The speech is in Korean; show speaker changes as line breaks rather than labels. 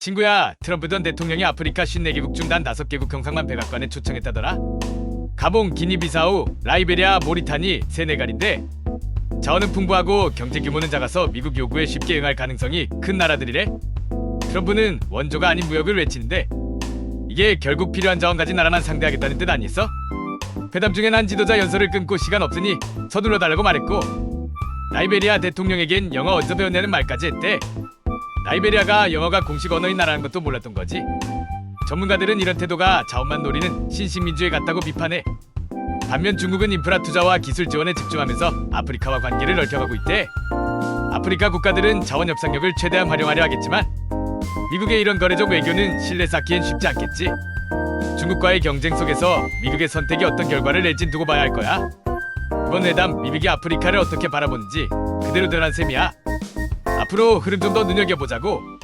친구야, 트럼프 전 대통령이 아프리카 54개국 중 단 5개국 경상만 백악관에 초청했다더라. 가봉, 기니비사우, 라이베리아, 모리타니, 세네갈인데 자원은 풍부하고 경제 규모는 작아서 미국 요구에 쉽게 응할 가능성이 큰 나라들이래. 트럼프는 원조가 아닌 무역을 외치는데 이게 결국 필요한 자원 가진 나라만 상대하겠다는 뜻 아니었어? 회담 중엔 한 지도자 연설을 끊고 시간 없으니 서둘러 달라고 말했고 라이베리아 대통령에겐 영어 어디서 배웠냐는 말까지 했대. 라이베리아가 영어가 공식 언어인 나라는 것도 몰랐던 거지. 전문가들은 이런 태도가 자원만 노리는 신식민주에 같다고 비판해. 반면 중국은 인프라 투자와 기술 지원에 집중하면서 아프리카와 관계를 넓혀가고 있대. 아프리카 국가들은 자원 협상력을 최대한 활용하려 하겠지만 미국의 이런 거래적 외교는 신뢰 쌓기엔 쉽지 않겠지. 중국과의 경쟁 속에서 미국의 선택이 어떤 결과를 낼진 두고 봐야 할 거야. 이번 회담 미국이 아프리카를 어떻게 바라보는지 그대로 드러난 셈이야. 앞으로 흐름 좀 더 눈여겨보자고.